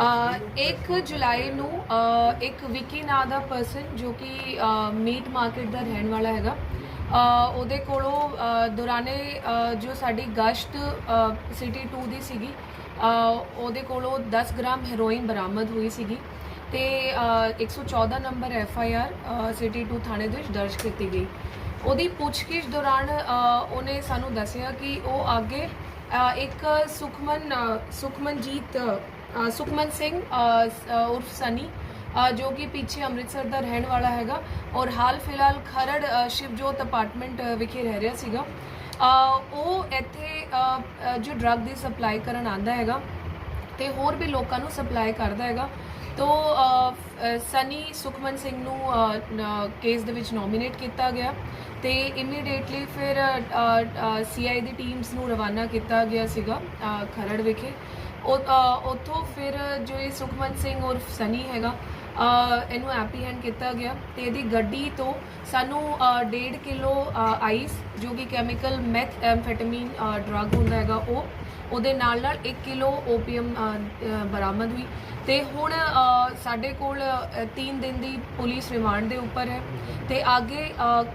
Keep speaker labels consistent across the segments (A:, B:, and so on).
A: 1 ਜੁਲਾਈ ਨੂੰ ਅ, ਇੱਕ ਵਿਕੀ ਨਾਂ ਦਾ ਪਰਸਨ ਜੋ ਕਿ ਮੀਟ ਮਾਰਕੀਟ ਦਾ ਰਹਿਣ ਵਾਲਾ ਹੈਗਾ। ਅ, ਉਹਦੇ ਕੋਲੋਂ ਅ, ਦੌਰਾਨੇ ਅ, ਜੋ ਸਾਡੀ ਗਸ਼ਤ ਸਿਟੀ 2 ਦੀ ਸੀਗੀ ਅ, ਉਹਦੇ ਕੋਲੋਂ 10 ਗ੍ਰਾਮ ਹੈਰੋਇਨ ਬਰਾਮਦ ਹੋਈ ਸੀਗੀ ਤੇ ਅ, 114 number F I R city 2 ਥਾਣੇ ਦੇ ਵਿੱਚ ਦਰਜ ਕੀਤੀ ਗਈ। ਉਹਦੀ ਪੁੱਛਗਿੱਛ ਦੌਰਾਨ ਅ, ਉਹਨੇ ਸਾਨੂੰ ਦੱਸਿਆ ਕਿ ਉਹ ਅੱਗੇ ਅ, ਇੱਕ ਸੁਖਮਨ ਸੁਖਮਨਜੀਤ ਸੁਖਮਨ ਸਿੰਘ ਉਰਫ ਸਨੀ ਜੋ ਕਿ ਪਿੱਛੇ ਅੰਮ੍ਰਿਤਸਰ ਦਾ ਰਹਿਣ ਵਾਲਾ ਹੈਗਾ ਔਰ ਹਾਲ ਫਿਲਹਾਲ ਖਰੜ ਸ਼ਿਵਜੋਤ ਅਪਾਰਟਮੈਂਟ ਵਿਖੇ ਰਹਿ ਰਿਹਾ ਸੀਗਾ। ਉਹ ਇੱਥੇ ਜੋ ਡਰੱਗ ਦੀ ਸਪਲਾਈ ਕਰਨ ਆਂਦਾ ਹੈਗਾ ਤੇ ਹੋਰ ਵੀ ਲੋਕਾਂ ਨੂੰ ਸਪਲਾਈ ਕਰਦਾ ਹੈਗਾ। ਤੋ ਸਨੀ ਸੁਖਮਨ ਸਿੰਘ ਨੂੰ ਕੇਸ ਦੇ ਵਿੱਚ ਨੋਮੀਨੇਟ ਕੀਤਾ ਗਿਆ। ਤੇ ਇਮੀਡੀਏਟਲੀ ਫਿਰ ਸੀਆਈ ਦੀ ਟੀਮਸ ਨੂੰ ਰਵਾਨਾ ਕੀਤਾ ਗਿਆ ਸੀਗਾ ਖਰੜ ਵਿਖੇ। ਉਹ ਉੱਥੋਂ ਫਿਰ ਜੋ ਇਹ ਸੁਖਮਨ ਸਿੰਘ ਔਰ ਸਨੀ ਹੈਗਾ ਇਹਨੂੰ ਐਪਰੀਹੈਂਡ ਕੀਤਾ ਗਿਆ ਤੇ ਇਹਦੀ ਗੱਡੀ ਤੋਂ ਸਾਨੂੰ 1.5 ਕਿਲੋ ਆਈਸ, ਜੋ ਕਿ ਕੈਮੀਕਲ ਮੈਥ ਐਮਫੈਟਾਮੀਨ ਡਰੱਗ ਹੁੰਦਾ ਹੈਗਾ ਉਹ, ਉਹਦੇ ਨਾਲ ਨਾਲ 1 ਕਿਲੋ ਓਪੀਅਮ ਬਰਾਮਦ ਹੋਈ ਤੇ ਹੁਣ ਸਾਡੇ ਕੋਲ 3 ਦਿਨ ਦੀ ਪੁਲਿਸ ਰਿਮਾਂਡ ਦੇ ਉੱਪਰ ਹੈ ਤੇ ਅੱਗੇ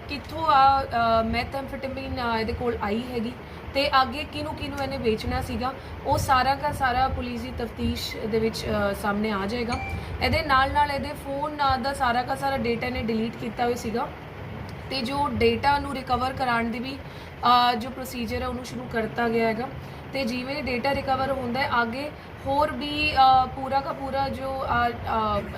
A: ਕਿੱਥੋਂ ਆ ਮੈਥ ਮੈਥੈਮਫੈਟਾਮੀਨ ਇਹਦੇ ਕੋਲ ਆਈ ਹੈਗੀ ਤੇ ਅੱਗੇ ਕਿਹਨੂੰ ਕਿਹਨੂੰ ਇਹਨੇ ਵੇਚਣਾ ਸੀਗਾ, ਉਹ ਸਾਰਾ ਦਾ ਸਾਰਾ ਪੁਲਿਸ ਦੀ ਤਫਤੀਸ਼ ਦੇ ਵਿੱਚ ਸਾਹਮਣੇ ਆ ਜਾਏਗਾ। ਇਹਦੇ ਨਾਲ ਨਾਲ ਇਹਦੇ ਫੋਨ ਦਾ ਸਾਰਾ ਦਾ ਸਾਰਾ ਡੇਟਾ ਨੇ ਡਿਲੀਟ ਕੀਤਾ ਹੋਇਆ ਸੀਗਾ। ਤੇ ਜੋ ਡੇਟਾ ਨੂੰ ਰਿਕਵਰ ਕਰਾਉਣ ਦੀ ਵੀ ਜੋ ਪ੍ਰੋਸੀਜਰ ਹੈ ਉਹਨੂੰ ਸ਼ੁਰੂ ਕਰਤਾ ਗਿਆ ਹੈਗਾ। ਤੇ ਜਿਵੇਂ ਡੇਟਾ ਰਿਕਵਰ ਹੁੰਦਾ ਹੈ, ਅੱਗੇ ਹੋਰ ਵੀ ਪੂਰਾ ਦਾ ਪੂਰਾ ਜੋ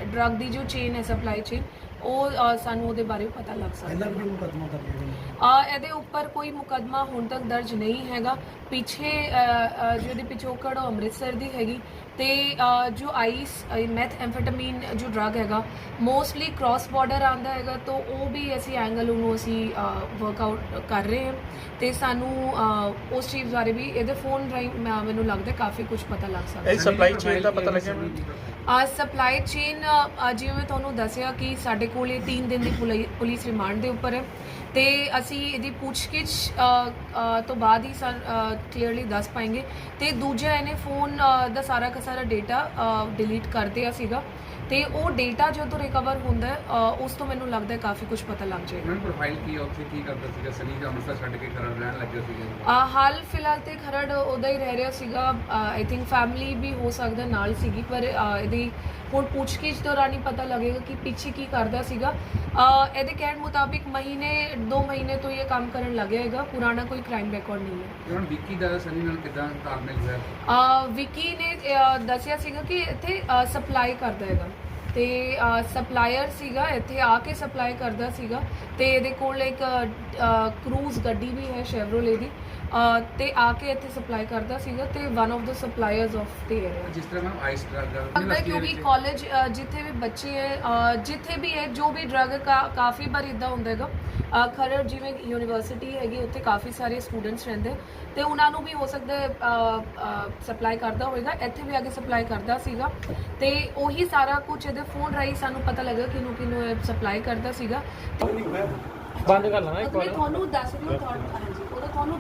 A: ਡਰੱਗ ਦੀ ਜੋ ਚੇਨ ਹੈ ਸਪਲਾਈ ਚੇਨ ਉਹ ਅ, ਸਾਨੂੰ ਉਹਦੇ ਬਾਰੇ ਪਤਾ ਲੱਗ ਸਕਦਾ।
B: ਪਹਿਲਾਂ ਵੀ ਮੁਕਦਮਾ ਕਰ ਲਿਆ
A: ਆ ਇਹਦੇ ਉੱਪਰ ਕੋਈ ਮੁਕਦਮਾ ਹੁਣ ਤੱਕ ਦਰਜ ਨਹੀਂ ਹੈਗਾ। ਪਿੱਛੇ ਅ, ਅ, ਪਿਛੋਕੜ ਉਹ ਅੰਮ੍ਰਿਤਸਰ ਦੀ ਹੈਗੀ ਤੇ ਅ, ਜੋ ਆਈਸ ਮੈਥ ਐਮਫੈਟਾਮੀਨ ਜੋ ਡਰੱਗ ਹੈਗਾ ਮੋਸਟਲੀ ਕ੍ਰਾਸ ਬਾਰਡਰ ਆਂਦਾ ਹੈਗਾ ਤਾਂ ਉਹ ਵੀ ਅਸੀਂ ਐਂਗਲ ਉਹਨੂੰ ਅਸੀਂ ਵਰਕਆਊਟ ਕਰ ਰਹੇ ਹਾਂ। ਤੇ ਸਾਨੂੰ ਅ, ਉਸ ਚੀਜ਼ ਬਾਰੇ ਵੀ ਇਹਦੇ ਫੋਨ ਰਾਹੀਂ ਮੈਂ- ਮੈਨੂੰ ਲੱਗਦਾ ਕਾਫੀ ਕੁਝ ਪਤਾ ਲੱਗ ਸਕਦਾ।
C: ਇਹ ਸਪਲਾਈ ਚੇਨ ਦਾ ਪਤਾ ਲੱਗਿਆ?
A: ਆ ਸਪਲਾਈ ਚੇਨ ਜਿਵੇਂ ਤੁਹਾਨੂੰ ਦੱਸਿਆ ਕਿ ਸਾਡੇ ਕੋਲ ਇਹ 3 ਦਿਨ ਦੀ ਪੁਲੀ- ਪੁਲਿਸ ਰਿਮਾਂਡ ਦੇ ਉੱਪਰ ਹੈ। ਤੇ ਅਸੀਂ ਇਹਦੀ ਪੁੱਛਗਿੱਛ ਤੋਂ ਬਾਅਦ ਹੀ ਕਲੀਅਰਲੀ ਦੱਸ ਪਾएंगे ਤੇ ਦੂਜਾ ਇਹਨੇ ਫੋਨ ਦਾ ਸਾਰਾ ਦਾ ਸਾਰਾ ਡਾਟਾ ਡਿਲੀਟ ਕਰ ਦਿਆ ਸੀਗਾ। ਤੇ ਉਹ ਡਾਟਾ ਜਦੋਂ ਰਿਕਵਰ ਹੁੰਦਾ ਉਸ ਤੋਂ ਮੈਨੂੰ ਲੱਗਦਾ ਹੈ ਕਾਫੀ ਕੁਝ ਪਤਾ ਲੱਗ ਜਾਏਗਾ।
D: ਉਹਨਾਂ ਪ੍ਰੋਫਾਈਲ ਕੀ ਉੱਥੇ ਕੀ ਕਰਦਾ ਸੀਗਾ? ਸਨੀ ਦਾ ਅੰਮ੍ਰਿਤਸਰ ਛੱਡ ਕੇ ਕਰਨ ਰਹਿਣ ਲੱਗਿਆ ਸੀਗਾ
A: ਆ ਹਾਲ ਫਿਲਹਾਲ ਤੇ ਖਰੜ ਉਹਦਾ ਹੀ ਰਹਿ ਰਿਹਾ ਸੀਗਾ। ਆਈ ਥਿੰਕ ਫੈਮਿਲੀ ਵੀ ਹੋ ਸਕਦਾ ਨਾਲ ਸੀਗੀ ਪਰ ਇਹਦੀ ਹੁਣ ਪੁੱਛਗਿੱਛ ਦੌਰਾਨ ਹੀ ਪਤਾ ਲੱਗੇਗਾ ਕਿ ਪਿੱਛੇ ਕੀ ਕਰਦਾ ਸੀਗਾ। ਅ, ਇਹਦੇ ਕਹਿਣ ਮੁਤਾਬਿਕ ਮਹੀਨੇ 2 ਮਹੀਨੇ ਤੋਂ ਇਹ ਕੰਮ ਕਰਨ ਲੱਗਿਆ ਹੈਗਾ। ਪੁਰਾਣਾ ਕੋਈ ਕ੍ਰਾਈਮ ਰਿਕਾਰਡ ਨਹੀਂ ਹੈ।
D: ਹੁਣ ਵਿੱਕੀ ਦਾ ਸਨੀ ਨਾਲ ਕਿਦਾਂ ਤਾਲਮੇਲ ਹੋਇਆ?
A: ਅ, ਵਿਕੀ ਨੇ ਅ, ਦੱਸਿਆ ਸੀਗਾ ਕਿ ਇੱਥੇ ਸਪਲਾਈ ਕਰਦਾ ਹੈਗਾ। ਤੇ ਸਪਲਾਇਰ ਸੀਗਾ ਇੱਥੇ ਆ ਕੇ ਸਪਲਾਈ ਕਰਦਾ ਸੀਗਾ ਤੇ ਇਹਦੇ ਕੋਲ ਇੱਕ ਕਰੂਜ਼ ਗੱਡੀ ਵੀ ਹੈ ਸ਼ੈਵਰੋਲੇ ਦੀ ਤੇ ਆ ਕੇ ਇੱਥੇ ਸਪਲਾਈ ਕਰਦਾ ਸੀਗਾ ਤੇ one of the suppliers of the area
D: ਜਿਸ ਤਰ੍ਹਾਂ ਮੈਂ ਆਈਸ ਡਰੱਗ
A: ਲੱਗਦਾ ਹੈ ਕਿਉਂਕਿ ਕਾਲਜ ਜਿੱਥੇ ਵੀ ਬੱਚੇ ਹੈ ਜਿੱਥੇ ਵੀ ਹੈ ਜੋ ਵੀ ਡਰਗ ਕਾਫੀ ਵਾਰ ਇਦਾਂ ਹੁੰਦਾ ਹੈਗਾ। ਖਰੜ ਜਿਵੇਂ ਯੂਨੀਵਰਸਿਟੀ ਹੈਗੀ ਉੱਥੇ ਕਾਫੀ ਸਾਰੇ ਸਟੂਡੈਂਟਸ ਰਹਿੰਦੇ। ਤੇ ਉਹਨਾਂ ਨੂੰ ਵੀ ਹੋ ਸਕਦਾ ਸਪਲਾਈ ਕਰਦਾ ਹੋਵੇਗਾ ਇੱਥੇ ਵੀ ਆ ਕੇ ਸਪਲਾਈ ਕਰਦਾ ਸੀਗਾ। ਤੇ ਉਹੀ ਸਾਰਾ ਕੁਝ ਇਹਦੇ ਫੋਨ ਰਾਹੀਂ ਸਾਨੂੰ ਪਤਾ ਲੱਗਾ ਕਿ ਨੂੰ ਕਿਨੂੰ ਇਹ ਸਪਲਾਈ ਕਰਦਾ ਸੀਗਾ।
C: ਬੰਦ ਕਰ ਲੈਣਾ ਇੱਕ ਵਾਰ।
A: ਤੁਹਾਨੂੰ ਦੱਸ ਹਾਂ ਤੁਹਾਨੂੰ ਹਾਂਜੀ ਉਹਦਾ ਤੁਹਾਨੂੰ